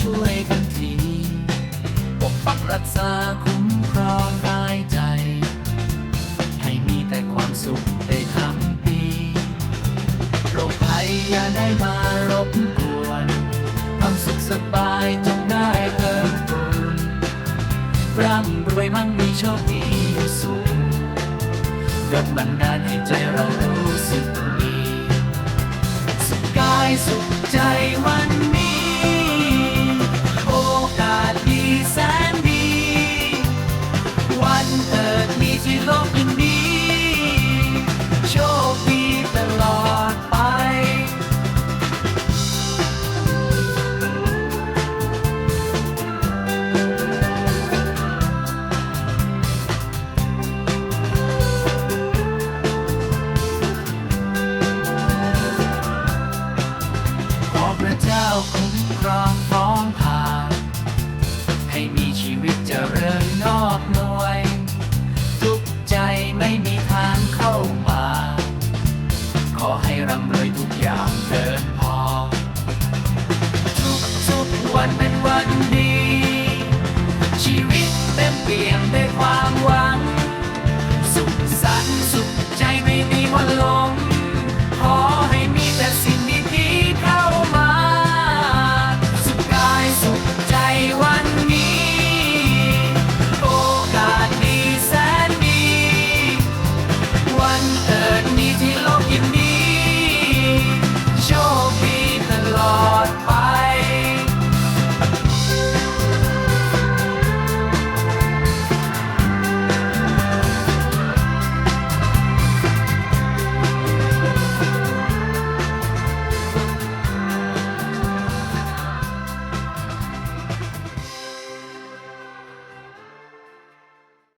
ช่วยกันทีปกปักรักษาคุ้มครองกายใจ ให้มีแต่ความสุขได้ทำดีโรคภัยอย่าได้มารบกวนความสุขสบายจงได้เพิ่มพูนร่ำรวยมั่งมีโชคดีอยู่สูงดลบันดาลให้ใจเรารู้สึกาคุ้มครองพร้องผ่าน ให้มีชีวิตเจริญนอกหน่วย ทุกใจไม่มีทางเข้ามาขอให้ร่ำรวยทุกอย่างเดินพอ ทุกทุกวันเป็นวันดี ชีวิตเต็มเปี่ยมด้วยความหวัง